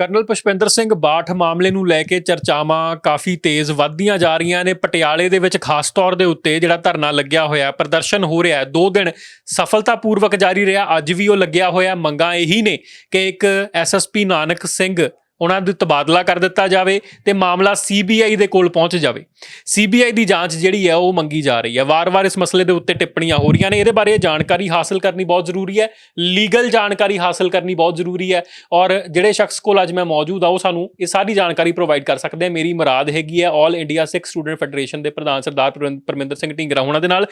Colonel Pushpinder Singh Bath ਮਾਮਲੇ ਨੂੰ ਲੈ ਕੇ ਚਰਚਾਵਾਂ ਕਾਫੀ ਤੇਜ਼ ਵੱਧਦੀਆਂ ਜਾ ਰਹੀਆਂ ਨੇ। ਪਟਿਆਲੇ ਦੇ ਵਿੱਚ ਖਾਸ ਤੌਰ ਦੇ ਉੱਤੇ ਜਿਹੜਾ ਧਰਨਾ ਲੱਗਿਆ ਹੋਇਆ, ਪ੍ਰਦਰਸ਼ਨ ਹੋ ਰਿਹਾ ਹੈ। ਦੋ ਦਿਨ ਸਫਲਤਾਪੂਰਵਕ ਜਾਰੀ ਰਿਹਾ, ਅੱਜ ਵੀ ਉਹ ਲੱਗਿਆ ਹੋਇਆ। ਮੰਗਾਂ ਇਹੀ ਨੇ ਕਿ ਇੱਕ ਐਸਐਸਪੀ ਨਾਨਕ ਸਿੰਘ ਉਹਨਾਂ ਦਾ ਤਬਾਦਲਾ ਕਰ ਦਿੱਤਾ ਜਾਵੇ ਤੇ ਮਾਮਲਾ ਸੀਬੀਆਈ ਦੇ ਕੋਲ ਪਹੁੰਚ ਜਾਵੇ। ਸੀਬੀਆਈ ਦੀ ਜਾਂਚ ਜਿਹੜੀ ਹੈ ਉਹ ਮੰਗੀ ਜਾ ਰਹੀ ਹੈ। ਵਾਰ-ਵਾਰ ਇਸ ਮਸਲੇ ਦੇ ਉੱਤੇ ਟਿੱਪਣੀਆਂ ਹੋ ਰਹੀਆਂ ਨੇ। ਇਹਦੇ ਬਾਰੇ ਜਾਣਕਾਰੀ ਹਾਸਲ ਕਰਨੀ ਬਹੁਤ ਜ਼ਰੂਰੀ ਹੈ। ਲੀਗਲ ਜਾਣਕਾਰੀ ਹਾਸਲ ਕਰਨੀ ਬਹੁਤ ਜ਼ਰੂਰੀ ਹੈ ਔਰ ਜਿਹੜੇ ਸ਼ਖਸ ਕੋਲ ਅੱਜ ਮੈਂ ਮੌਜੂਦ ਆ ਉਹ ਸਾਨੂੰ ਇਹ ਸਾਰੀ ਜਾਣਕਾਰੀ ਪ੍ਰੋਵਾਈਡ ਕਰ ਸਕਦੇ ਆ ਮੇਰੀ ਮੁਰਾਦ ਹੈਗੀ ਹੈ all India Sikh student federation ਦੇ ਪ੍ਰਧਾਨ ਸਰਦਾਰ ਪਰਮਿੰਦਰ ਸਿੰਘ ਢਿੰਗਰਾ ਉਹਨਾਂ ਦੇ ਨਾਲ।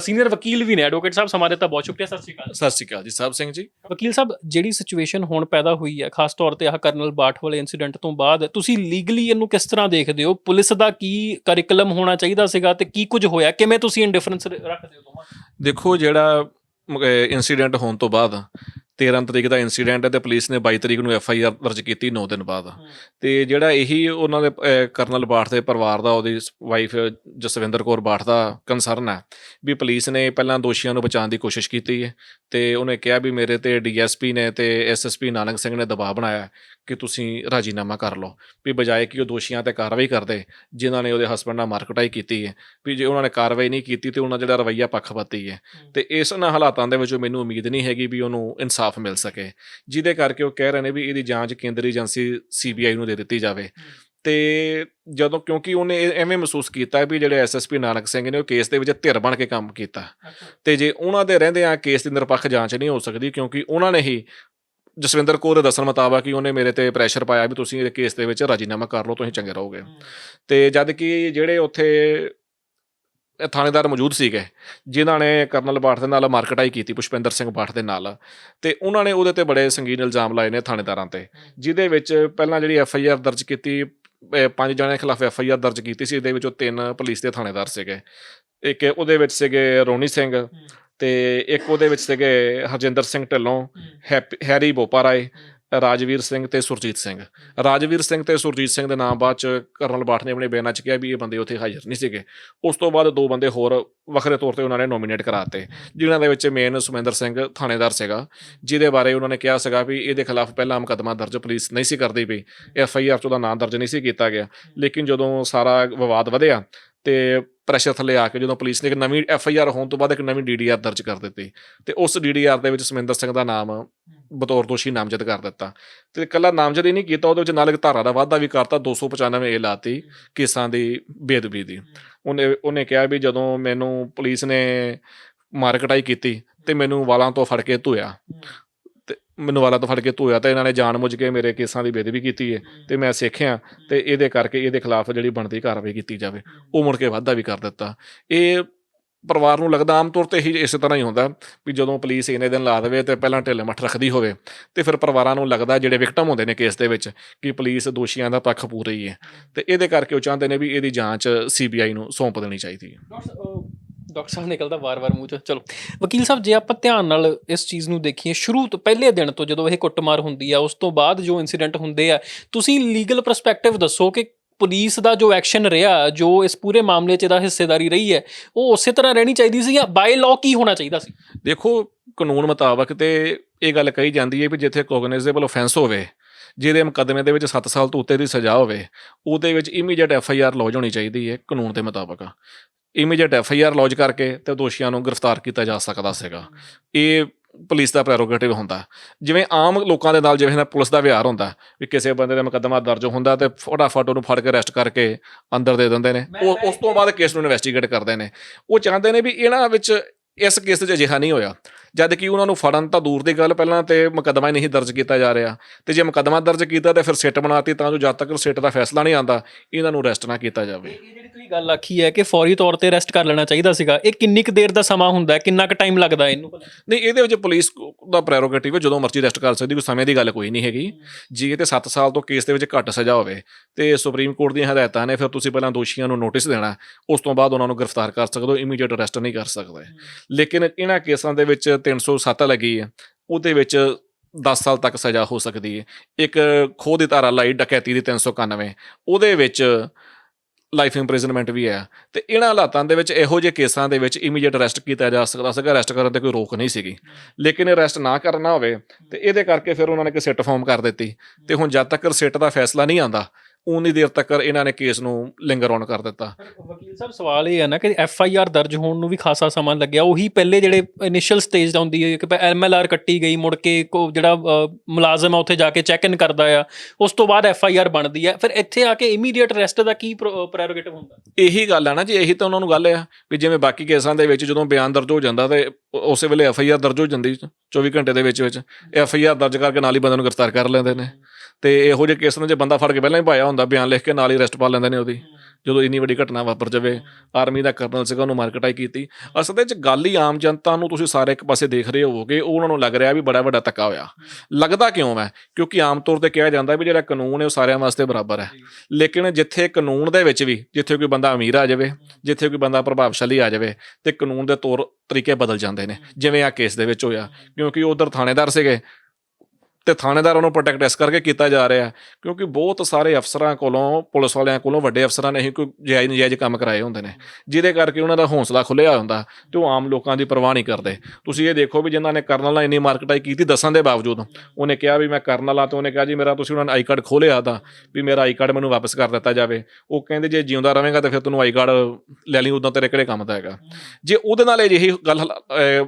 ਸੀਨੀਅਰ ਵਕੀਲ ਵੀ ਨੇ ਐਡਵੋਕੇਟ ਸਾਹਿਬ ਸਮਾਂ ਦਿੱਤਾ ਬਹੁਤ ਸ਼ੁਕਰੀਆ। ਸਤਿ ਸ਼੍ਰੀ ਅਕਾਲ ਸਤਿ ਸ਼੍ਰੀ ਅਕਾਲ ਜੀ। ਸਾਹਿਬ ਸਿੰਘ ਜੀ। ਵਕੀਲ ਸਾਹਿਬ ਜਿਹੜੀ ਸਿਚੁਏਸ਼ਨ ਹੁਣ ਪੈਦਾ ਹੋਈ ਹੈ ਖਾਸ ਤੌਰ ਤੇ ਆਹ ਕਰਨਲ ਬਾਠ ਵਾਲੇ ਇਨਸੀਡੈਂਟ ਤੋਂ ਬਾਅਦ ਤੁਸੀਂ ਲੀਗਲੀ ਇਹਨੂੰ ਕਿਸ ਤਰ੍ਹਾਂ ਦੇਖਦੇ ਹੋ? ਪੁਲਿਸ ਦਾ ਕੀ ਕਰਿਕੂਲਮ ਹੋਣਾ ਚਾਹੀਦਾ ਸੀਗਾ ਤੇ ਕੀ ਕੁਝ ਹੋਇਆ? ਕਿਵੇਂ ਤੁਸੀਂ ਇਨਡਿਫਰੈਂਸ ਰੱਖਦੇ ਹੋ ਦੋਵਾਂ? ਦੇਖੋ ਜਿਹੜਾ ਇਨਸੀਡੈਂਟ ਹੋਣ ਤੋਂ ਬਾਅਦ 13 ਤਰੀਕ ਦਾ ਇਨਸੀਡੈਂਟ ਹੈ ਤੇ ਪੁਲਿਸ ਨੇ 22 ਤਰੀਕ ਨੂੰ ਐਫ ਆਈ ਆਰ ਦਰਜ ਕੀਤੀ 9 ਦਿਨ ਬਾਅਦ। ਤੇ ਜਿਹੜਾ ਇਹੀ ਉਹਨਾਂ ਦੇ ਕਰਨਲ ਬਾਠ ਦੇ ਪਰਿਵਾਰ ਦਾ ਉਹਦੀ ਵਾਈਫ ਜਸਵਿੰਦਰ ਕੌਰ ਬਾਠ ਦਾ ਕੰਸਰਨ ਹੈ ਵੀ ਪੁਲਿਸ ਨੇ ਪਹਿਲਾਂ ਦੋਸ਼ੀਆਂ ਨੂੰ ਬਚਾਉਣ ਦੀ ਕੋਸ਼ਿਸ਼ ਕੀਤੀ ਹੈ ਤੇ ਉਹਨੇ ਕਿਹਾ ਵੀ ਮੇਰੇ ਤੇ ਡੀਐਸਪੀ ਨੇ ਤੇ ਐਸਐਸਪੀ ਨਾਨਕ ਸਿੰਘ ਨੇ ਦਬਾਅ ਬਣਾਇਆ ਕਿ ਤੁਸੀਂ ਰਾਜੀਨਾਮਾ ਕਰ ਲਓ। ਵੀ ਬਜਾਏ ਕਿ ਉਹ ਦੋਸ਼ੀਆਂ ਤੇ ਕਾਰਵਾਈ ਕਰਦੇ ਜਿਨ੍ਹਾਂ ਨੇ ਉਹਦੇ ਹਸਬੰਡ ਨਾਲ ਮਾਰਕਟਾਈ ਕੀਤੀ ਹੈ। ਵੀ ਜੇ ਉਹਨਾਂ ਨੇ ਕਾਰਵਾਈ ਨਹੀਂ ਕੀਤੀ ਤੇ ਉਹਨਾਂ ਜਿਹੜਾ ਰਵਈਆ ਪੱਖਪਾਤੀ ਹੈ। ਤੇ ਇਸ ਨਾ ਹਾਲਾਤਾਂ ਦੇ ਵਿੱਚ ਮੈਨੂੰ ਉਮੀਦ ਨਹੀਂ ਹੈਗੀ ਵੀ ਉਹਨੂੰ ਇਨਸਾਫ ਮਿਲ ਸਕੇ। ਜਿਹਦੇ ਕਰਕੇ ਉਹ ਕਹਿ ਰਹੇ ਨੇ ਵੀ ਇਹਦੀ ਜਾਂਚ ਕੇਂਦਰੀ ਏਜੰਸੀ ਸੀਬੀਆਈ ਨੂੰ ਦੇ ਦਿੱਤੀ ਜਾਵੇ। ਤੇ ਜਦੋਂ ਕਿਉਂਕਿ ਉਹਨੇ ਐਵੇਂ ਮਹਿਸੂਸ ਕੀਤਾ ਵੀ ਜਿਹੜੇ ਐਸਐਸਪੀ ਨਾਨਕ ਸਿੰਘ ਨੇ ਉਹ ਕੇਸ ਦੇ ਵਿੱਚ ਧਿਰ ਬਣ ਕੇ ਕੰਮ ਕੀਤਾ। ਤੇ ਜੇ ਉਹਨਾਂ ਦੇ ਰਹਿੰਦੇ ਆ ਕੇਸ ਦੀ ਨਿਰਪੱਖ ਜਾਂਚ ਨਹੀਂ ਹੋ ਸਕਦੀ ਕਿਉਂਕਿ ਉਹਨਾਂ ਨੇ ਹੀ ਜਸਵਿੰਦਰ ਕੌਰ ਦੇ ਦੱਸਣ ਮੁਤਾਬਕ ਹੀ ਉਹਨੇ ਮੇਰੇ ਤੇ ਪ੍ਰੈਸ਼ਰ ਪਾਇਆ ਵੀ ਤੁਸੀਂ ਇਹ ਕੇਸ ਦੇ ਵਿੱਚ ਰਾਜੀਨਾਮਾ ਕਰ ਲਓ ਤੁਸੀਂ ਚੰਗੇ ਰਹੋਗੇ। ਤੇ ਜਦ ਕਿ ਜਿਹੜੇ ਉੱਥੇ ਥਾਣੇਦਾਰ ਮੌਜੂਦ ਸੀਗੇ ਜਿਨ੍ਹਾਂ ਨੇ ਕਰਨਲ ਬਾਠ ਦੇ ਨਾਲ ਮਾਰਕਟਾਈ ਕੀਤੀ ਪੁਸ਼ਪਿੰਦਰ ਸਿੰਘ ਬਾਠ ਦੇ ਨਾਲ ਤੇ ਉਹਨਾਂ ਨੇ ਉਹਦੇ ਤੇ ਬੜੇ ਸੰਗੀਨ ਇਲਜ਼ਾਮ ਲਾਏ ਨੇ ਥਾਣੇਦਾਰਾਂ ਤੇ ਜਿਹਦੇ ਵਿੱਚ ਪਹਿਲਾਂ ਜਿਹੜੀ ਐਫ ਆਈ ਆਰ ਦਰਜ ਕੀਤੀ ਪੰਜ ਜਣਿਆਂ ਖਿਲਾਫ ਐਫ ਆਈ ਆਰ ਦਰਜ ਕੀਤੀ ਸੀ ਇਹਦੇ ਵਿੱਚੋਂ ਤਿੰਨ ਪੁਲਿਸ ਦੇ ਥਾਣੇਦਾਰ ਸੀਗੇ। ਇੱਕ ਉਹਦੇ ਵਿੱਚ ਸੀਗੇ ਰੋਣੀ ਸਿੰਘ ਤੇ ਇੱਕ ਉਹਦੇ ਵਿੱਚ ਸੀਗੇ ਹਰਜਿੰਦਰ ਸਿੰਘ ਢਿੱਲੋਂ ਹੈਰੀ ਬੋਪਾ ਰਾਏ ਰਾਜਵੀਰ ਸਿੰਘ ਤੇ ਸੁਰਜੀਤ ਸਿੰਘ। ਰਾਜਵੀਰ ਸਿੰਘ ਤੇ ਸੁਰਜੀਤ ਸਿੰਘ ਦੇ ਨਾਮ ਬਾਅਦ ਚ ਕਰਨਲ ਬਾਠ ਨੇ ਆਪਣੇ ਬਿਆਨਾਂ ਚ ਕਿਹਾ ਵੀ ਇਹ ਬੰਦੇ ਉੱਥੇ ਹਾਜ਼ਰ ਨਹੀਂ ਸੀਗੇ। ਉਸ ਤੋਂ ਬਾਅਦ ਦੋ ਬੰਦੇ ਹੋਰ ਵੱਖਰੇ ਤੌਰ ਤੇ ਉਹਨਾਂ ਨੇ ਨੋਮੀਨੇਟ ਕਰਾਤੇ ਜਿਨ੍ਹਾਂ ਦੇ ਵਿੱਚ ਮੇਨ ਸੁਮਿੰਦਰ ਸਿੰਘ ਥਾਣੇਦਾਰ ਸੀਗਾ ਜਿਹਦੇ ਬਾਰੇ ਉਹਨਾਂ ਨੇ ਕਿਹਾ ਸੀਗਾ ਵੀ ਇਹਦੇ ਖਿਲਾਫ ਪਹਿਲਾ ਮੁਕੱਦਮਾ ਦਰਜ ਪੁਲਿਸ ਨਹੀਂ ਸੀ ਕਰਦੀ ਪਈ। ਐਫ ਆਈ ਆਰ ਚ ਉਹਦਾ ਨਾਮ ਦਰਜ ਨਹੀਂ ਸੀ ਕੀਤਾ ਗਿਆ। ਲੇਕਿਨ ਜਦੋਂ ਸਾਰਾ ਵਿਵਾਦ ਵਧਿਆ ਤੇ ਪ੍ਰੈਸ਼ਰ ਥੱਲੇ ਆ ਕੇ ਜਦੋਂ ਪੁਲਿਸ ਨੇ ਇੱਕ ਨਵੀਂ ਐਫ ਆਈ ਆਰ ਹੋਣ ਤੋਂ ਬਾਅਦ ਇੱਕ ਨਵੀਂ ਡੀ ਡੀ ਆਰ ਦਰਜ ਕਰ ਦਿੱਤੀ ਤੇ ਉਸ ਡੀ ਡੀ ਆਰ ਦੇ ਵਿੱਚ ਸਮਿੰਦਰ ਸਿੰਘ ਦਾ ਨਾਮ ਬਤੌਰ ਦੋਸ਼ੀ ਨਾਮਜ਼ਦ ਕਰ ਦਿੱਤਾ ਤੇ ਕੱਲਾ ਨਾਮਜ਼ਦ ਹੀ ਨਹੀਂ ਕੀਤਾ, ਉਹਦੇ ਵਿੱਚ ਨਾਲ ਇੱਕ ਧਾਰਾ ਦਾ ਵਾਅਦਾ ਵੀ ਕਰਤਾ 295 ਏ ਲਾਤੀ ਕੇਸਾਂ ਦੀ ਬੇਦਬੀ ਦੀ। ਉਹਨੇ ਉਹਨੇ ਕਿਹਾ ਵੀ ਜਦੋਂ ਮੈਨੂੰ ਪੁਲਿਸ ਨੇ ਮਾਰਕਟਾਈ ਕੀਤੀ ਤੇ ਮੈਨੂੰ ਵਾਲਾਂ ਤੋਂ ਫੜ ਕੇ ਧੋਇਆ। ਮੈਨੂੰ ਵਾਲਾਂ ਤੋਂ ਫੜ ਕੇ ਧੋਇਆ ਤੇ ਇਹਨਾਂ ਨੇ ਜਾਣਬੁੱਝ ਕੇ ਮੇਰੇ ਕੇਸਾਂ ਦੀ ਬੇਦਬੀ ਕੀਤੀ ਹੈ ਤੇ ਮੈਂ ਸਿੱਖਿਆ ਤੇ ਇਹਦੇ ਕਰਕੇ ਇਹਦੇ ਖਿਲਾਫ ਜਿਹੜੀ ਬਣਦੀ ਕਾਰਵਾਈ ਕੀਤੀ ਜਾਵੇ, ਉਹ ਮੁੜ ਕੇ ਵਾਅਦਾ ਵੀ ਕਰ ਦਿੱਤਾ। ਇਹ ਪਰਿਵਾਰ ਨੂੰ ਲੱਗਦਾ ਆਮ ਤੌਰ ਤੇ ਹੀ ਇਸੇ ਤਰ੍ਹਾਂ ਹੀ ਹੁੰਦਾ ਵੀ ਜਦੋਂ ਪੁਲਿਸ ਇਹਨੇ ਦਿਨ ਲਾ ਦੇਵੇ ਤੇ ਪਹਿਲਾਂ ਢਿੱਲੇ ਮੱਠ ਰੱਖਦੀ ਹੋਵੇ ਤੇ ਫਿਰ ਪਰਿਵਾਰਾਂ ਨੂੰ ਲੱਗਦਾ ਜਿਹੜੇ ਵਿਕਟਮ ਹੁੰਦੇ ਨੇ ਕੇਸ ਦੇ ਵਿੱਚ ਕਿ ਪੁਲਿਸ ਦੋਸ਼ੀਆਂ ਦਾ ਪੱਖ ਪੂਰ ਰਹੀ ਹੈ ਤੇ ਇਹਦੇ ਕਰਕੇ ਉਹ ਚਾਹੁੰਦੇ ਨੇ ਵੀ ਇਹਦੀ ਜਾਂਚ ਸੀਬੀਆਈ ਨੂੰ ਸੌਂਪ ਦੇਣੀ ਚਾਹੀਦੀ ਹੈ। ਡਾਕਟਰ ਸਾਹਿਬ ਨਿਕਲਦਾ ਵਾਰ-ਵਾਰ ਮੂੰਹ ਚੋਂ। ਚਲੋ, ਵਕੀਲ ਸਾਹਿਬ, ਜੇ ਆਪਾਂ ਧਿਆਨ ਨਾਲ ਇਸ ਚੀਜ਼ ਨੂੰ ਦੇਖੀਏ, ਸ਼ੁਰੂ ਤੋਂ, ਪਹਿਲੇ ਦਿਨ ਤੋਂ ਜਦੋਂ ਇਹ ਕੁੱਟਮਾਰ ਹੁੰਦੀ ਆ, ਉਸ ਤੋਂ ਬਾਅਦ ਜੋ ਇਨਸੀਡੈਂਟ ਹੁੰਦੇ ਆ, ਤੁਸੀਂ ਲੀਗਲ ਪਰਸਪੈਕਟਿਵ ਦੱਸੋ ਕਿ ਪੁਲਿਸ ਦਾ ਜੋ ਐਕਸ਼ਨ ਰਿਹਾ, ਜੋ ਇਸ ਪੂਰੇ ਮਾਮਲੇ 'ਚ ਇਹਦਾ ਹਿੱਸੇਦਾਰੀ ਰਹੀ ਹੈ, ਉਹ ਉਸੇ ਤਰ੍ਹਾਂ ਰਹਿਣੀ ਚਾਹੀਦੀ ਸੀ ਜਾਂ ਬਾਈ ਲਾਅ ਕੀ ਹੋਣਾ ਚਾਹੀਦਾ ਸੀ? ਦੇਖੋ, ਕਾਨੂੰਨ ਮੁਤਾਬਕ ਤੇ ਇਹ ਗੱਲ ਕਹੀ ਜਾਂਦੀ ਹੈ ਵੀ ਜਿੱਥੇ ਕੋਗਨਾਈਜ਼ੇਬਲ ਆਫੈਂਸ ਹੋਵੇ, ਜਿਹਦੇ ਮੁਕੱਦਮੇ ਦੇ ਵਿੱਚ 7 ਸਾਲ ਤੋਂ ਉੱਤੇ ਦੀ ਸਜ਼ਾ ਹੋਵੇ, ਉਹਦੇ ਵਿੱਚ immediate F I R lodge ਹੋਣੀ ਚਾਹੀਦੀ ਹੈ ਕਾਨੂੰਨ ਦੇ ਮੁਤਾਬਕ। Immediate F I R lodge ਕਰਕੇ ਤੇ ਦੋਸ਼ੀਆਂ ਨੂੰ ਗ੍ਰਿਫਤਾਰ ਕੀਤਾ ਜਾ ਸਕਦਾ ਸੀਗਾ। ਇਹ ਪੁਲਿਸ ਦਾ ਪ੍ਰੈਰੋਗੇਟਿਵ ਹੁੰਦਾ। ਜਿਵੇਂ ਆਮ ਲੋਕਾਂ ਦੇ ਨਾਲ ਜਿਵੇਂ ਨਾ ਪੁਲਿਸ ਦਾ ਵਿਹਾਰ ਹੁੰਦਾ ਵੀ ਕਿਸੇ ਬੰਦੇ ਦਾ ਮੁਕੱਦਮਾ ਦਰਜ ਹੁੰਦਾ ਤੇ ਫਟਾਫਟ ਉਹਨੂੰ ਫੜ ਕੇ ਅਰੈਸਟ ਕਰਕੇ ਅੰਦਰ ਦੇ ਦਿੰਦੇ ਨੇ। ਉਹ ਉਸ ਤੋਂ ਬਾਅਦ ਕੇਸ ਨੂੰ ਇਨਵੈਸਟੀਗੇਟ ਕਰਦੇ ਨੇ। ਉਹ ਚਾਹੁੰਦੇ ਨੇ ਵੀ ਇਹਨਾਂ ਵਿੱਚ ਇਸ ਕੇਸ 'ਚ ਅਜਿਹਾ ਨਹੀਂ ਹੋਇਆ। ਜਦ ਕਿ ਉਹਨਾਂ ਨੂੰ ਫੜਨ ਤਾਂ ਦੂਰ ਦੀ ਗੱਲ ਪਹਿਲਾਂ ਤੇ ਮੁਕੱਦਮਾ ਹੀ ਨਹੀਂ ਦਰਜ ਕੀਤਾ ਜਾ ਰਿਹਾ। ਤੇ ਜੇ ਮੁਕੱਦਮਾ ਦਰਜ ਕੀਤਾ ਤੇ ਫਿਰ ਸਿੱਟ ਬਣਾਤੀ ਤਾਂ ਜੋ ਜਦ ਤੱਕ ਸਿੱਟ ਦਾ ਫੈਸਲਾ ਨਹੀਂ ਆਂਦਾ ਇਹਨਾਂ ਨੂੰ ਅਰੈਸਟ ਨਾ ਕੀਤਾ ਜਾਵੇ। ਇਹ ਜਿਹੜੀ ਤੁਸੀਂ ਗੱਲ ਆਖੀ ਹੈ ਕਿ ਫੌਰੀ ਤੌਰ ਤੇ ਅਰੈਸਟ ਕਰ ਲੈਣਾ ਚਾਹੀਦਾ ਸੀਗਾ ਇਹ ਕਿੰਨੀ ਕੁ ਦੇਰ ਦਾ ਸਮਾਂ ਹੁੰਦਾ ਹੈ? ਕਿੰਨਾ ਕੁ ਟਾਈਮ ਲੱਗਦਾ ਇਹਨੂੰ? ਨਹੀਂ ਇਹਦੇ ਵਿੱਚ ਪੁਲਿਸ ਦਾ ਪ੍ਰੈਰੋਗੇਟਿਵ ਹੈ ਜਦੋਂ ਮਰਜ਼ੀ ਅਰੈਸਟ ਕਰ ਸਕਦੀ ਕੋਈ ਸਮੇਂ ਦੀ ਗੱਲ ਕੋਈ ਨਹੀਂ ਹੈਗੀ। ਜੇ ਤੇ 7 ਸਾਲ ਤੋਂ ਕੇਸ ਦੇ ਵਿੱਚ ਘੱਟ ਸਜ਼ਾ ਹੋਵੇ ਤੇ ਸੁਪਰੀਮ ਕੋਰਟ ਦੀਆਂ ਹਦਾਇਤਾਂ ਨੇ ਫਿਰ ਤੁਸੀਂ ਪਹਿਲਾਂ ਦੋਸ਼ੀਆਂ ਨੂੰ ਨੋਟਿਸ ਦੇਣਾ ਉਸ ਤੋਂ ਬਾਅਦ ਉਹਨਾਂ ਨੂੰ ਗ੍ਰਿਫਤਾਰ ਕਰ ਸਕਦੇ ਹੋ ਇਮੀਡੀਏਟ ਅਰੈਸਟ ਨਹੀਂ ਕਰ ਸਕਦੇ। ਲੇਕਿਨ ਇਹਨਾਂ ਕੇਸਾਂ ਦੇ ਵਿੱਚ 307 ਲੱਗੀ ਹੈ, ਉਹਦੇ ਵਿੱਚ 10 ਸਾਲ ਤੱਕ ਸਜ਼ਾ ਹੋ ਸਕਦੀ ਹੈ। ਇੱਕ ਖੋਹ ਦੀ ਧਾਰਾ ਲਾਈ ਡਕੈਤੀ ਦੀ 391 ਉਹਦੇ ਵਿੱਚ ਲਾਈਫ ਇੰਪ੍ਰਿਜ਼ਨਮੈਂਟ ਵੀ ਹੈ। ਤੇ ਇਹਨਾਂ ਹਾਲਾਤਾਂ ਦੇ ਵਿੱਚ ਇਹੋ ਜਿਹੇ ਕੇਸਾਂ ਦੇ ਵਿੱਚ ਇਮੀਡੀਏਟ ਅਰੈਸਟ ਕੀਤਾ ਜਾ ਸਕਦਾ ਸੀਗਾ ਅਰੈਸਟ ਕਰਨ ਤੇ ਕੋਈ ਰੋਕ ਨਹੀਂ ਸੀਗੀ। ਲੇਕਿਨ ਅਰੈਸਟ ਨਾ ਕਰਨਾ ਹੋਵੇ, ਤੇ ਇਹਦੇ ਕਰਕੇ ਫਿਰ ਉਹਨਾਂ ਨੇ ਕਿ ਸਿੱਟ ਫਾਰਮ ਕਰ ਦਿੱਤੀ। ਤੇ ਹੁਣ ਜਦ ਤੱਕ ਸਿੱਟ ਦਾ ਫੈਸਲਾ ਨਹੀਂ ਆਂਦਾ ਉਨੀ ਦੇਰ ਤੱਕ ਇਹਨਾਂ ਨੇ ਕੇਸ ਨੂੰ ਲਿੰਗਰ ਔਨ ਕਰ ਦਿੱਤਾ। ਵਕੀਲ ਸਾਹਿਬ ਸਵਾਲ ਇਹ ਹੈ ਨਾ ਕਿ ਐਫ ਆਈ ਆਰ ਦਰਜ ਹੋਣ ਨੂੰ ਵੀ ਖਾਸਾ ਸਮਾਂ ਲੱਗਿਆ। ਉਹੀ ਪਹਿਲੇ ਜਿਹੜੇ ਇਨੀਸ਼ੀਅਲ ਸਟੇਜ ਦਾ ਹੁੰਦੀ ਹੈ ਕਿ ਐਮ ਐਲ ਆਰ ਕੱਟੀ ਗਈ ਮੁੜ ਕੇ ਕੋ ਜਿਹੜਾ ਮੁਲਾਜ਼ਮ ਆ ਉੱਥੇ ਜਾ ਕੇ ਚੈੱਕ ਇਨ ਕਰਦਾ ਆ। ਉਸ ਤੋਂ ਬਾਅਦ ਐਫ ਆਈ ਆਰ ਬਣਦੀ ਹੈ। ਫਿਰ ਇੱਥੇ ਆ ਕੇ ਇਮੀਡੀਏਟ ਅਰੈਸਟ ਦਾ ਕੀ ਪ੍ਰੈਰੋਗੇਟਿਵ ਹੁੰਦਾ? ਇਹੀ ਗੱਲ ਹੈ ਨਾ ਜੀ ਇਹੀ ਤਾਂ ਉਹਨਾਂ ਨੂੰ ਗੱਲ ਆ ਵੀ ਜਿਵੇਂ ਬਾਕੀ ਕੇਸਾਂ ਦੇ ਵਿੱਚ ਜਦੋਂ ਬਿਆਨ ਦਰਜ ਹੋ ਜਾਂਦਾ ਤੇ ਉਸੇ ਵੇਲੇ ਐਫ ਆਈ ਆਰ ਦਰਜ ਹੋ ਜਾਂਦੀ 24 ਘੰਟੇ ਦੇ ਵਿੱਚ ਵਿੱਚ ਐਫ ਆਈ ਆਰ ਦਰਜ ਕਰਕੇ ਨਾਲ ਹੀ ਬੰਦੇ ਨੂੰ ਗ੍ਰਿਫਤਾਰ ਕਰ ਲੈਂਦੇ ਨੇ। ਤੇ ਇਹੋ ਜਿਹੇ ਕੇਸ ਨੂੰ ਜੇ ਬੰਦਾ ਫੜ ਕੇ ਪਹਿਲਾਂ ਹੀ ਪਾਇਆ ਹੁੰਦਾ, ਬਿਆਨ ਲਿਖ ਕੇ ਨਾਲ ਹੀ ਅਰੈਸਟ ਪਾ ਲੈਂਦੇ ਨੇ ਉਹਦੀ, ਜਦੋਂ ਇੰਨੀ ਵੱਡੀ ਘਟਨਾ ਵਾਪਰ ਜਾਵੇ ਆਰਮੀ ਦਾ ਕਰਨਲ ਸੀਗਾ, ਉਹਨੂੰ ਮਾਰਕਟਾਈ ਕੀਤੀ। ਅਸਲ ਦੇ ਵਿੱਚ ਗੱਲ ਹੀ ਆਮ ਜਨਤਾ ਨੂੰ ਤੁਸੀਂ ਸਾਰੇ ਇੱਕ ਪਾਸੇ ਦੇਖ ਰਹੇ ਹੋਵੋਗੇ, ਉਹ ਉਹਨਾਂ ਨੂੰ ਲੱਗ ਰਿਹਾ ਵੀ ਬੜਾ ਵੱਡਾ ਧੱਕਾ ਹੋਇਆ। ਲੱਗਦਾ ਕਿਉਂ ਹੈ ਕਿਉਂਕਿ ਆਮ ਤੌਰ ਤੇ ਕਿਹਾ ਜਾਂਦਾ ਵੀ ਜਿਹੜਾ ਕਾਨੂੰਨ ਹੈ ਉਹ ਸਾਰਿਆਂ ਵਾਸਤੇ ਬਰਾਬਰ ਹੈ। ਲੇਕਿਨ ਜਿੱਥੇ ਕਾਨੂੰਨ ਦੇ ਵਿੱਚ ਵੀ, ਜਿੱਥੇ ਕੋਈ ਬੰਦਾ ਅਮੀਰ ਆ ਜਾਵੇ, ਜਿੱਥੇ ਕੋਈ ਬੰਦਾ ਪ੍ਰਭਾਵਸ਼ਾਲੀ ਆ ਜਾਵੇ, ਤੇ ਕਾਨੂੰਨ ਦੇ ਤੌਰ ਤਰੀਕੇ ਬਦਲ ਜਾਂਦੇ ਨੇ। ਜਿਵੇਂ ਆ ਕੇਸ ਦੇ ਵਿੱਚ ਹੋਇਆ, ਕਿਉਂਕਿ ਉਧਰ ਥਾਣੇਦਾਰ ਸੀਗੇ ਤੇ ਥਾਣੇਦਾਰਾਂ ਨੂੰ ਪ੍ਰੋਟੈਕਟ ਇਸ ਕਰਕੇ ਕੀਤਾ ਜਾ ਰਿਹਾ ਕਿਉਂਕਿ ਬਹੁਤ ਸਾਰੇ ਅਫਸਰਾਂ ਕੋਲੋਂ, ਪੁਲਿਸ ਵਾਲਿਆਂ ਕੋਲੋਂ ਵੱਡੇ ਅਫਸਰਾਂ ਨੇ ਹੀ ਕੋਈ ਜਾਇਜ਼ ਨਜਾਇਜ਼ ਕੰਮ ਕਰਾਏ ਹੁੰਦੇ ਨੇ, ਜਿਹਦੇ ਕਰਕੇ ਉਹਨਾਂ ਦਾ ਹੌਸਲਾ ਖੁੱਲਿਆ ਹੁੰਦਾ ਤੇ ਉਹ ਆਮ ਲੋਕਾਂ ਦੀ ਪਰਵਾਹ ਨਹੀਂ ਕਰਦੇ। ਤੁਸੀਂ ਇਹ ਦੇਖੋ ਵੀ ਜਿਨ੍ਹਾਂ ਨੇ ਕਰਨ ਵਾਲਾ ਇੰਨੀ ਮਾਰਕਟਾਈ ਕੀਤੀ ਦੱਸਣ ਦੇ ਬਾਵਜੂਦ, ਉਹਨੇ ਕਿਹਾ ਵੀ ਮੈਂ ਕਰਨ ਵਾਲਾ ਤੇ ਉਹਨੇ ਕਿਹਾ ਜੀ ਮੇਰਾ ਤੁਸੀਂ ਉਹਨਾਂ ਨੇ ਆਈ ਕਾਰਡ ਖੋਲਿਆ ਤਾਂ ਵੀ ਮੇਰਾ ਆਈ ਕਾਰਡ ਮੈਨੂੰ ਵਾਪਸ ਕਰ ਦਿੱਤਾ ਜਾਵੇ। ਉਹ ਕਹਿੰਦੇ ਜੇ ਜਿਉਂਦਾ ਰਵੇਂਗਾ ਤਾਂ ਫਿਰ ਤੈਨੂੰ ਆਈ ਕਾਰਡ ਲੈ ਲਈ, ਉਦੋਂ ਤੇਰੇ ਕਿਹੜੇ ਕੰਮ ਦਾ ਹੈਗਾ। ਜੇ ਉਹਦੇ ਨਾਲ ਅਜਿਹੀ ਗੱਲ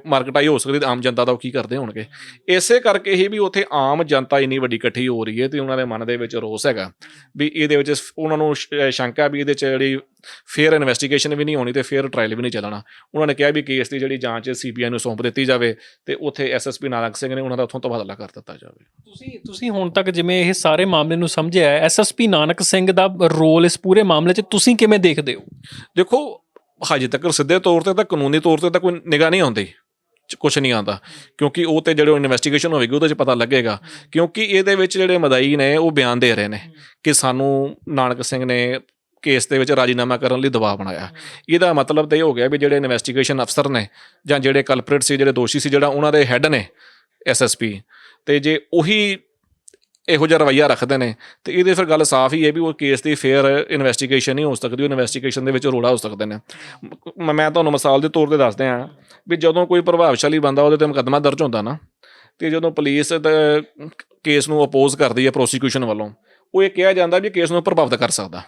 ਮਾਰਕਟਾਈ ਹੋ ਸਕਦੀ ਤਾਂ ਆਮ ਜਨਤਾ ਦਾ ਉਹ ਕੀ ਕਰਦੇ ਹੋਣਗੇ? ਇਸੇ ਕਰਕੇ ਹੀ ਵੀ ਉੱਥੇ ਆਮ ਜਨਤਾ ਇੰਨੀ ਵੱਡੀ ਇਕੱਠੀ ਹੋ ਰਹੀ ਹੈ ਤੇ ਉਹਨਾਂ ਦੇ ਮਨ ਦੇ ਵਿੱਚ ਰੋਸ ਹੈਗਾ ਵੀ ਇਹਦੇ ਵਿੱਚ ਉਹਨਾਂ ਨੂੰ ਸ਼ੰਕਾ ਵੀ ਇਹਦੇ ਚ ਜਿਹੜੀ ਫੇਅਰ ਇਨਵੈਸਟੀਗੇਸ਼ਨ ਵੀ ਨਹੀਂ ਹੋਣੀ ਤੇ ਫੇਅਰ ਟ੍ਰਾਇਲ ਵੀ ਨਹੀਂ ਚੱਲਣਾ। ਉਹਨਾਂ ਨੇ ਕਿਹਾ ਵੀ ਕੇਸ ਦੀ ਜਿਹੜੀ ਜਾਂਚ ਸੀਬੀਆਈ ਨੂੰ ਸੌਂਪ ਦਿੱਤੀ ਜਾਵੇ ਤੇ ਉੱਥੇ ਐਸਐਸਪੀ ਨਾਨਕ ਸਿੰਘ ਨੇ ਉਹਨਾਂ ਦਾ ਉੱਥੋਂ ਤਬਾਦਲਾ ਕਰ ਦਿੱਤਾ ਜਾਵੇ। ਤੁਸੀਂ ਤੁਸੀਂ ਹੁਣ ਤੱਕ ਜਿਵੇਂ ਇਹ ਸਾਰੇ ਮਾਮਲੇ ਨੂੰ ਸਮਝਿਆ ਐਸਐਸਪੀ ਨਾਨਕ ਸਿੰਘ ਦਾ ਰੋਲ ਇਸ ਪੂਰੇ ਮਾਮਲੇ 'ਚ ਤੁਸੀਂ ਕਿਵੇਂ ਦੇਖਦੇ ਹੋ? ਦੇਖੋ ਹਜੇ ਤੱਕ ਸਿੱਧੇ ਤੌਰ ਤੇ ਤਾਂ ਕਾਨੂੰਨੀ ਤੌਰ ਤੇ ਤਾਂ ਕੋਈ ਨਿਗਾਹ ਨਹੀਂ ਆਉਂਦੀ। ਕੁਝ ਨਹੀਂ ਆਉਂਦਾ। ਕਿਉਂਕਿ ਉਹ ਤੇ ਜਿਹੜੇ ਇਨਵੈਸਟੀਗੇਸ਼ਨ ਹੋਵੇਗੀ, ਉਹਦੇ ਚ ਪਤਾ ਲੱਗੇਗਾ। ਕਿਉਂਕਿ ਇਹਦੇ ਵਿੱਚ ਜਿਹੜੇ ਮਦਾਈ ਨੇ, ਉਹ ਬਿਆਨ ਦੇ ਰਹੇ ਨੇ ਕਿ ਸਾਨੂੰ ਨਾਨਕ ਸਿੰਘ ਨੇ ਕੇਸ ਦੇ ਵਿੱਚ ਰਾਜੀਨਾਮਾ ਕਰਨ ਲਈ ਦਬਾਅ ਬਣਾਇਆ। ਇਹਦਾ ਮਤਲਬ ਤਾਂ ਇਹ ਹੋ ਗਿਆ ਵੀ ਜਿਹੜੇ ਇਨਵੈਸਟੀਗੇਸ਼ਨ ਅਫਸਰ ਨੇ ਜਾਂ ਜਿਹੜੇ ਕਲਪਰੇਟ ਸੀ, ਜਿਹੜੇ ਦੋਸ਼ੀ ਸੀ, ਜਿਹੜਾ ਉਹਨਾਂ ਦੇ ਹੈੱਡ ਨੇ ਐਸਐਸਪੀ ਤੇ ਜੇ ਉਹੀ ਇਹੋ ਜਿਹਾ ਰਵੱਈਆ ਰੱਖਦੇ ਨੇ। ਤੇ ਇਹਦੇ ਫਿਰ ਗੱਲ ਸਾਫ਼ ਹੀ ਹੈ ਵੀ ਉਹ ਕੇਸ ਦੀ ਫੇਅਰ ਇਨਵੈਸਟੀਗੇਸ਼ਨ ਨਹੀਂ ਹੋ ਸਕਦੀ ਉਹ ਇਨਵੈਸਟੀਗੇਸ਼ਨ ਦੇ ਵਿੱਚ ਰੋੜਾ ਹੋ ਸਕਦੇ ਨੇ। ਮ- ਮੈਂ ਤੁਹਾਨੂੰ ਮਿਸਾਲ ਦੇ ਤੌਰ ਤੇ ਦੱਸਦੇ ਹਾਂ ਵੀ ਜਦੋਂ ਕੋਈ ਪ੍ਰਭਾਵਸ਼ਾਲੀ ਬੰਦਾ ਉਹਦੇ ਤੇ ਮੁਕੱਦਮਾ ਦਰਜ ਹੁੰਦਾ ਨਾ, ਤੇ ਜਦੋਂ ਪੁਲਿਸ ਕੇਸ ਨੂੰ ਅਪੋਜ਼ ਕਰਦੀ ਹੈ ਪ੍ਰੋਸੀਕਿਊਸ਼ਨ ਵੱਲੋਂ, ਉਹ ਇਹ ਕਿਹਾ ਜਾਂਦਾ ਵੀ ਕੇਸ ਨੂੰ ਪ੍ਰਭਾਵਿਤ ਕਰ ਸਕਦਾ।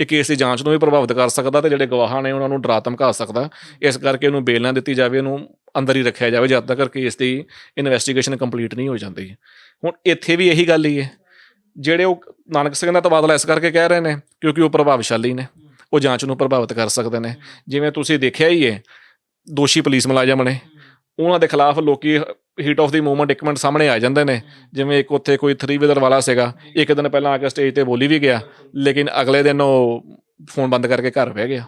ਇਹ ਕੇਸ ਦੀ ਜਾਂਚ ਨੂੰ ਵੀ ਪ੍ਰਭਾਵਿਤ ਕਰ ਸਕਦਾ ਤੇ ਜਿਹੜੇ ਗਵਾਹਾਂ ਨੇ ਉਹਨਾਂ ਨੂੰ ਡਰਾ ਧਮਕਾ ਸਕਦਾ। ਇਸ ਕਰਕੇ ਉਹਨੂੰ ਬੇਲ ਨਾ ਦਿੱਤੀ ਜਾਵੇ, ਉਹਨੂੰ ਅੰਦਰ ਹੀ ਰੱਖਿਆ ਜਾਵੇ, ਜਦ ਤੱਕ ਕੇਸ ਦੀ ਇਨਵੈਸਟੀਗੇਸ਼ਨ ਕੰਪਲੀਟ ਨਹੀਂ ਹੋ ਜਾਂਦੀ। ਹੁਣ ਇੱਥੇ ਵੀ ਇਹੀ ਗੱਲ ਹੀ ਹੈ। ਜਿਹੜੇ ਉਹ ਨਾਨਕ ਸਿੰਘ ਦਾ ਤਬਾਦਲਾ ਇਸ ਕਰਕੇ ਕਹਿ ਰਹੇ ਨੇ, ਕਿਉਂਕਿ ਉਹ ਪ੍ਰਭਾਵਸ਼ਾਲੀ ਨੇ। ਉਹ ਜਾਂਚ ਨੂੰ ਪ੍ਰਭਾਵਿਤ ਕਰ ਸਕਦੇ ਨੇ। ਜਿਵੇਂ ਤੁਸੀਂ ਦੇਖਿਆ ਹੀ ਹੈ, ਦੋਸ਼ੀ ਪੁਲਿਸ ਮੁਲਾਜ਼ਮ ਨੇ। ਉਹਨਾਂ ਦੇ ਖਿਲਾਫ ਲੋਕੀ ਹੀਟ ਆਫ ਦੀ ਮੂਵਮੈਂਟ ਇੱਕ ਮਿੰਟ ਸਾਹਮਣੇ ਆ ਜਾਂਦੇ ਨੇ। ਜਿਵੇਂ ਇੱਕ ਉੱਥੇ ਕੋਈ 3 ਵੀਲਰ ਵਾਲਾ ਸੀਗਾ, ਇੱਕ ਦਿਨ ਪਹਿਲਾਂ ਆ ਕੇ ਸਟੇਜ ਤੇ ਬੋਲੀ ਵੀ ਗਿਆ, ਲੇਕਿਨ ਅਗਲੇ ਦਿਨ ਉਹ ਫੋਨ ਬੰਦ ਕਰਕੇ ਘਰ ਬਹਿ ਗਿਆ।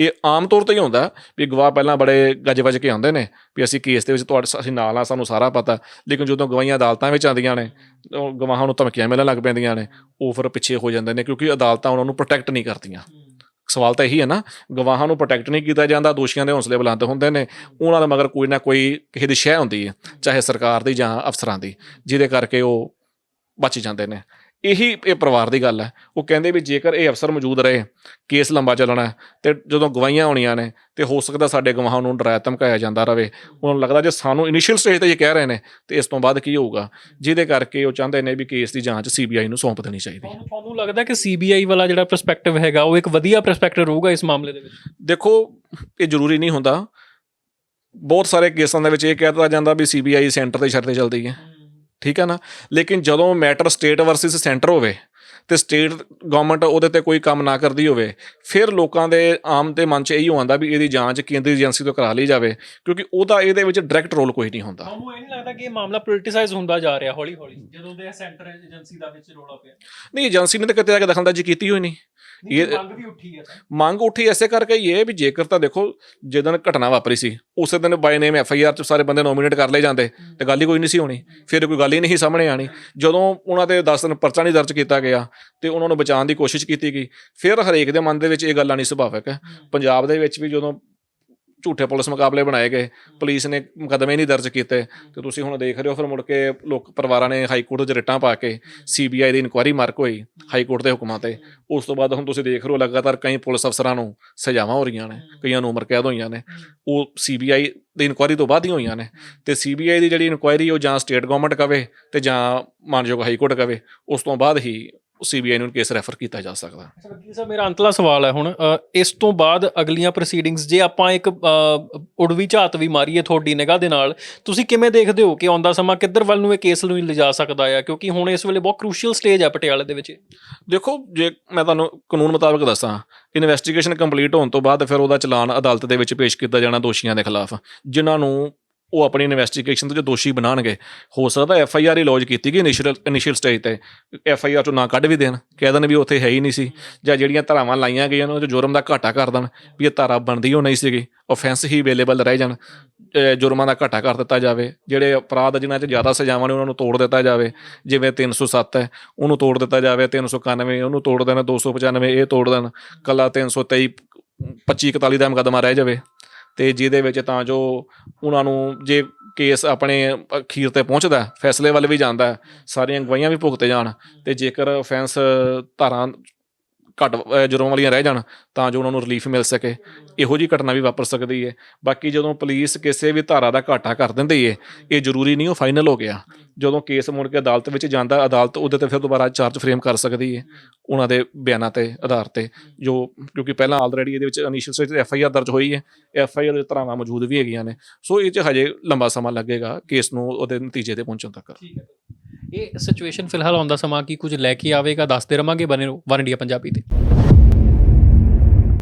ਇਹ ਆਮ ਤੌਰ ਤੇ ਹੀ ਹੁੰਦਾ ਵੀ ਗਵਾਹ ਪਹਿਲਾਂ ਬੜੇ ਗੱਜ-ਵੱਜ ਕੇ ਆਉਂਦੇ ਨੇ ਵੀ ਅਸੀਂ ਕੇਸ ਦੇ ਵਿੱਚ ਤੁਹਾਡੇ ਅਸੀਂ ਨਾਲ ਆ, ਸਾਨੂੰ ਸਾਰਾ ਪਤਾ। ਲੇਕਿਨ ਜਦੋਂ ਗਵਾਹੀਆਂ ਅਦਾਲਤਾਂ ਵਿੱਚ ਆਉਂਦੀਆਂ ਨੇ ਗਵਾਹਾਂ ਨੂੰ ਧਮਕੀਆਂ ਮਿਲਣ ਲੱਗ ਪੈਂਦੀਆਂ ਨੇ, ਉਹ ਫਿਰ ਪਿੱਛੇ ਹੋ ਜਾਂਦੇ ਨੇ ਕਿਉਂਕਿ ਅਦਾਲਤਾਂ ਉਹਨਾਂ ਨੂੰ ਪ੍ਰੋਟੈਕਟ ਨਹੀਂ ਕਰਦੀਆਂ। ਸਵਾਲ ਤਾਂ ਇਹੀ ਹੈ ਨਾ, ਗਵਾਹਾਂ ਨੂੰ ਪ੍ਰੋਟੈਕਟ ਨਹੀਂ ਕੀਤਾ ਜਾਂਦਾ, ਦੋਸ਼ੀਆਂ ਦੇ ਹੌਸਲੇ ਬੁਲੰਦ ਹੁੰਦੇ ਨੇ, ਉਹਨਾਂ ਦੇ ਮਗਰ ਕੋਈ ਨਾ ਕੋਈ ਕਿਸੇ ਦੀ ਸ਼ਹਿ ਹੁੰਦੀ ਹੈ, ਚਾਹੇ ਸਰਕਾਰ ਦੀ ਜਾਂ ਅਫਸਰਾਂ ਦੀ, ਜਿਹਦੇ ਕਰਕੇ ਉਹ ਬਚ ਜਾਂਦੇ ਨੇ। ਇਹੀ ਇਹ ਪਰਿਵਾਰ ਦੀ ਗੱਲ ਹੈ। ਉਹ ਕਹਿੰਦੇ ਵੀ ਜੇਕਰ ਇਹ ਅਫਸਰ ਮੌਜੂਦ ਰਹੇ ਕੇਸ ਲੰਬਾ ਚੱਲਣਾ ਤੇ ਜਦੋਂ ਗਵਾਹੀਆਂ ਹੋਣੀਆਂ ਨੇ ਤੇ ਹੋ ਸਕਦਾ ਸਾਡੇ ਗਵਾਹਾਂ ਨੂੰ ਡਰਾਇਆ ਧਮਕਾਇਆ ਜਾਂਦਾ ਰਵੇ। ਉਹਨਾਂ ਨੂੰ ਲੱਗਦਾ ਜੇ ਸਾਨੂੰ ਇਨੀਸ਼ੀਅਲ ਸਟੇਜ ਤੇ ਇਹ ਕਹਿ ਰਹੇ ਨੇ ਤੇ ਇਸ ਤੋਂ ਬਾਅਦ ਕੀ ਹੋਊਗਾ? ਜਿਹਦੇ ਕਰਕੇ ਉਹ ਚਾਹੁੰਦੇ ਨੇ ਵੀ ਕੇਸ ਦੀ ਜਾਂਚ ਸੀਬੀਆਈ ਨੂੰ ਸੌਂਪ ਦੇਣੀ ਚਾਹੀਦੀ ਹੈ। ਤੁਹਾਨੂੰ ਲੱਗਦਾ ਕਿ ਸੀਬੀਆਈ ਵਾਲਾ ਜਿਹੜਾ ਪਰਸਪੈਕਟਿਵ ਹੈਗਾ ਉਹ ਇੱਕ ਵਧੀਆ ਪਰਸਪੈਕਟਿਵ ਰਹੂਗਾ ਇਸ ਮਾਮਲੇ ਦੇ ਵਿੱਚ? ਦੇਖੋ ਇਹ ਜ਼ਰੂਰੀ ਨਹੀਂ ਹੁੰਦਾ। ਬਹੁਤ ਸਾਰੇ ਕੇਸਾਂ ਦੇ ਵਿੱਚ ਇਹ ਕਹਿ ਦਿੱਤਾ ਜਾਂਦਾ ਵੀ ਸੀਬੀਆਈ ਸੈਂਟਰ ਦੇ ਸ਼ਰਤੇ ਚੱਲਦੀ ਹੈ। ਠੀਕ ਹੈ ਨਾ? ਲੇਕਿਨ ਜਦੋਂ ਮੈਟਰ ਸਟੇਟ ਵਰਸਸ ਸੈਂਟਰ ਹੋਵੇ ਤੇ ਸਟੇਟ ਗਵਰਨਮੈਂਟ ਉਹਦੇ ਤੇ ਕੋਈ ਕੰਮ ਨਾ ਕਰਦੀ ਹੋਵੇ ਫਿਰ ਲੋਕਾਂ ਦੇ ਆਮ ਦੇ ਮਨ 'ਚ ਇਹੀ ਆਉਂਦਾ ਵੀ ਇਹਦੀ ਜਾਂਚ ਕੇਂਦਰੀ ਏਜੰਸੀ ਤੋਂ ਕਰਾ ਲਈ ਜਾਵੇ ਕਿਉਂਕਿ ਉਹਦਾ ਇਹਦੇ ਵਿੱਚ ਡਾਇਰੈਕਟ ਰੋਲ ਕੋਈ ਨਹੀਂ ਹੁੰਦਾ। ਤੁਹਾਨੂੰ ਇਹ ਨਹੀਂ ਲੱਗਦਾ ਕਿ ਇਹ ਮਾਮਲਾ ਪੋਲਿਟਿਸਾਈਜ਼ ਹੁੰਦਾ ਜਾ ਰਿਹਾ ਹੌਲੀ ਹੌਲੀ ਜਦੋਂ ਦੇ ਸੈਂਟਰ ਏਜੰਸੀ ਦਾ ਵਿੱਚ ਰੋਲਾ ਪਿਆ? ਨਹੀਂ ਏਜੰਸੀ ਨੇ ਤਾਂ ਕਿਤੇ ਆ ਕੇ ਦਖਲਅੰਦਾਜ਼ੀ ਕੀਤੀ ਹੋਈ ਨਹੀਂ ਇਹ- ਮੰਗ ਵੀ ਉੱਠੀ ਹੈ ਤਾਂ। ਮੰਗ ਉੱਠੀ ਐਸੇ ਕਰਕੇ ਹੀ ਹੈ ਵੀ ਜੇਕਰ ਤਾਂ ਦੇਖੋ ਜਦੋਂ ਘਟਨਾ ਵਾਪਰੀ ਸੀ ਉਸੇ ਦਿਨ ਬਾਈ ਨੇਮ ਐਫ ਆਈ ਆਰ ਚ ਸਾਰੇ ਬੰਦੇ ਨੋਮੀਨੇਟ ਕਰ ਲਏ ਜਾਂਦੇ ਤੇ ਗੱਲ ਹੀ ਕੋਈ ਨਹੀਂ ਸੀ ਹੋਣੀ ਫਿਰ ਕੋਈ ਗੱਲ ਹੀ ਨਹੀਂ ਸਾਹਮਣੇ ਆਣੀ ਜਦੋਂ ਉਹਨਾਂ ਤੇ 10 ਦਿਨ ਪਰਚਾ ਨਹੀਂ ਦਰਜ ਕੀਤਾ ਗਿਆ ਤੇ ਉਹਨਾਂ ਨੂੰ ਬਚਾਉਣ ਦੀ ਕੋਸ਼ਿਸ਼ ਕੀਤੀ ਗਈ। ਫਿਰ ਹਰੇਕ ਦੇ ਮਨ ਦੇ ਵਿੱਚ ਇਹ ਗੱਲ ਆਣੀ ਸੁਭਾਵਿਕ ਹੈ। ਪੰਜਾਬ ਦੇ ਵਿੱਚ ਵੀ ਜਦੋਂ ਝੂਠੇ ਪੁਲਿਸ ਮੁਕਾਬਲੇ ਬਣਾਏ ਗਏ ਪੁਲਿਸ ਨੇ ਮੁਕੱਦਮੇ ਨਹੀਂ ਦਰਜ ਕੀਤੇ ਤੇ ਤੁਸੀਂ ਹੁਣ ਦੇਖ ਰਹੇ ਹੋ ਫਿਰ ਮੁੜ ਕੇ ਲੋਕ ਪਰਿਵਾਰਾਂ ਨੇ ਹਾਈ ਕੋਰਟ 'ਚ ਰਿਟਾਂ ਪਾ ਕੇ ਸੀਬੀਆਈ ਦੀ ਇਨਕੁਆਇਰੀ ਮਾਰਕ ਹੋਈ ਹਾਈ ਕੋਰਟ ਦੇ ਹੁਕਮਾਂ ਤੇ। ਉਸ ਤੋਂ ਬਾਅਦ ਹੁਣ ਤੁਸੀਂ ਦੇਖ ਰਹੇ ਹੋ ਲਗਾਤਾਰ ਕਈ ਪੁਲਿਸ ਅਫਸਰਾਂ ਨੂੰ ਸਜ਼ਾਵਾਂ ਹੋ ਰਹੀਆਂ ਨੇ ਕਈਆਂ ਨੂੰ ਉਮਰ ਕੈਦ ਹੋਈਆਂ ਨੇ। ਉਹ ਸੀਬੀਆਈ ਦੀ ਇਨਕੁਆਇਰੀ ਤੋਂ ਬਾਅਦ ਹੀ ਹੋਈਆਂ ਨੇ। ਤੇ ਸੀਬੀਆਈ ਦੀ ਜਿਹੜੀ ਇਨਕੁਆਇਰੀ ਉਹ ਜਾਂ ਸਟੇਟ ਗਵਰਨਮੈਂਟ ਕਵੇ ਤੇ ਜਾਂ ਮਾਨਯੋਗ ਹਾਈ ਕੋਰਟ ਕਵੇ ਉਸ ਤੋਂ ਬਾਅਦ ਹੀ ਸੀਬੀਆਈ ਨੂੰ ਕੇਸ ਰੈਫਰ ਕੀਤਾ ਜਾ ਸਕਦਾ। ਵਕੀਲ ਸਾਹਿਬ ਮੇਰਾ ਅੰਤਲਾ ਸਵਾਲ ਹੈ ਹੁਣ ਇਸ ਤੋਂ ਬਾਅਦ ਅਗਲੀਆਂ ਪ੍ਰੋਸੀਡਿੰਗਸ ਜੇ ਆਪਾਂ ਇੱਕ ਉਡਵੀ ਝਾਤ ਵੀ ਮਾਰੀਏ ਤੁਹਾਡੀ ਨਿਗਾਹ ਦੇ ਨਾਲ ਤੁਸੀਂ ਕਿਵੇਂ ਦੇਖਦੇ ਹੋ ਕਿ ਆਉਂਦਾ ਸਮਾਂ ਕਿੱਧਰ ਵੱਲ ਨੂੰ ਇਹ ਕੇਸ ਨੂੰ ਲਿਜਾ ਸਕਦਾ ਆ? ਕਿਉਂਕਿ ਹੁਣ ਇਸ ਵੇਲੇ ਬਹੁਤ ਕ੍ਰੂਸ਼ੀਅਲ ਸਟੇਜ ਹੈ ਪਟਿਆਲੇ ਦੇ ਵਿੱਚ। ਦੇਖੋ ਜੇ ਮੈਂ ਤੁਹਾਨੂੰ ਕਾਨੂੰਨ ਮੁਤਾਬਕ ਦੱਸਾਂ ਇਨਵੈਸਟੀਗੇਸ਼ਨ ਕੰਪਲੀਟ ਹੋਣ ਤੋਂ ਬਾਅਦ ਫਿਰ ਉਹਦਾ ਚਲਾਨ ਅਦਾਲਤ ਦੇ ਵਿੱਚ ਪੇਸ਼ ਕੀਤਾ ਜਾਣਾ ਦੋਸ਼ੀਆਂ ਦੇ ਖਿਲਾਫ ਜਿਨ੍ਹਾਂ ਨੂੰ ਉਹ ਆਪਣੀ ਇਨਵੈਸਟੀਗੇਸ਼ਨ ਤੋਂ ਜੋ ਦੋਸ਼ੀ ਬਣਾਣਗੇ ਹੋ ਸਕਦਾ ਐਫ ਆਈ ਆਰ ਹੀ ਲੌਜ ਕੀਤੀ ਗਈ ਇਨੀਸ਼ੀਅਲ ਇਨੀਸ਼ੀਅਲ ਸਟੇਜ ਤੇ। ਐਫ ਆਈ ਆਰ ਚੋਂ ਨਾ ਕੱਢ ਵੀ ਦੇਣ, ਕਹਿ ਦੇਣ ਵੀ ਉੱਥੇ ਹੈ ਹੀ ਨਹੀਂ ਸੀ, ਜਾਂ ਜਿਹੜੀਆਂ ਧਾਰਾਵਾਂ ਲਾਈਆਂ ਗਈਆਂ ਨੇ, ਉਹ 'ਚ ਜੁਰਮ ਦਾ ਘਾਟਾ ਕਰ ਦੇਣ, ਵੀ ਇਹ ਧਾਰਾ ਬਣਦੀ ਹੋ ਨਹੀਂ ਸੀਗੀ। ਆਫੈਂਸ ਹੀ ਅਵੇਲੇਬਲ ਰਹਿ ਜਾਣ ਜੁਰਮਾਂ ਦਾ ਘਾਟਾ ਕਰ ਦਿੱਤਾ ਜਾਵੇ। ਜਿਹੜੇ ਅਪਰਾਧ ਜਿਨ੍ਹਾਂ 'ਚ ਜ਼ਿਆਦਾ ਸਜ਼ਾਵਾਂ ਨੇ, ਉਹਨਾਂ ਨੂੰ ਤੋੜ ਦਿੱਤਾ ਜਾਵੇ। ਜਿਵੇਂ 307 ਹੈ, ਉਹਨੂੰ ਤੋੜ ਦਿੱਤਾ ਜਾਵੇ 391 ਉਹਨੂੰ ਤੋੜ ਦੇਣ 295 ਇਹ ਤੋੜ ਦੇਣ। ਕੱਲਾ 323 25 41 ਦਾ ਮੁਕੱਦਮਾ ਰਹਿ ਜਾਵੇ। ਤੇ ਜਿਹਦੇ ਵਿੱਚ ਤਾਂ ਜੋ ਉਹਨਾਂ ਨੂੰ ਜੇ ਕੇਸ ਆਪਣੇ ਅਖੀਰ ਤੇ ਪਹੁੰਚਦਾ, ਫੈਸਲੇ ਵੱਲ ਵੀ ਜਾਂਦਾ, ਸਾਰੀਆਂ ਗਵਾਹੀਆਂ ਵੀ ਭੁਗਤੇ ਜਾਣ ਤੇ ਜੇਕਰ ਅਫੈਂਸ ਧਾਰਾਂ ਘੱਟ, ਅਹ ਵਾਲੀਆਂ ਰਹਿ ਜਾਣ, ਤਾਂ ਜੋ ਉਹਨਾਂ ਨੂੰ ਰਿਲੀਫ ਮਿਲ ਸਕੇ। ਇਹੋ ਜੀ ਘਟਨਾ ਵੀ ਵਾਪਰ ਸਕਦੀ ਹੈ ਬਾਕੀ ਜਦੋਂ ਪੁਲਿਸ ਕਿਸੇ ਵੀ ਧਾਰਾ ਦਾ ਘਾਟਾ ਕਰ ਦਿੰਦੀ ਹੈ ਇਹ ਜ਼ਰੂਰੀ ਨਹੀਂ, ਉਹ ਫਾਈਨਲ ਹੋ ਗਿਆ। ਜਦੋਂ ਕੇਸ ਮੁੜ ਕੇ ਅਦਾਲਤ ਵਿੱਚ ਜਾਂਦਾ, ਅਦਾਲਤ ਉਹਦੇ ਤੇ ਫਿਰ ਦੁਬਾਰਾ ਚਾਰਜ ਫਰੇਮ ਕਰ ਸਕਦੀ ਹੈ ਉਹਨਾਂ ਦੇ ਬਿਆਨਾਂ ਤੇ, ਆਧਾਰ ਤੇ। ਜੋ, ਕਿਉਂਕਿ ਪਹਿਲਾਂ ਆਲਰੇਡੀ ਇਹਦੇ ਵਿੱਚ ਇਨੀਸ਼ੀਅਲ ਸਟੇਜ ਤੇ ਐਫ ਆਈ ਆਰ ਦਰਜ ਹੋਈ ਹੈ ਐਫ ਆਈ ਆਰ ਦੇ ਧਾਰਾਵਾਂ ਮੌਜੂਦ ਵੀ ਹੈਗੀਆਂ ਨੇ। ਸੋ ਇਹ 'ਚ ਹਜੇ ਲੰਬਾ ਸਮਾਂ ਲੱਗੇਗਾ ਕੇਸ ਨੂੰ ਉਹਦੇ ਨਤੀਜੇ ਤੇ ਪਹੁੰਚਣ ਤੱਕ। ਠੀਕ ਹੈ। ਇਹ ਸਿਚੁਏਸ਼ਨ ਫਿਲਹਾਲ ਆਉਂਦਾ ਸਮਾਂ ਕੀ ਕੁਝ ਲੈ ਕੇ ਆਵੇਗਾ, ਦੱਸਦੇ ਰਵਾਂਗੇ ਬਨੇ ਰਹੋ, ਵਨ ਇੰਡੀਆ ਪੰਜਾਬੀ ਤੇ।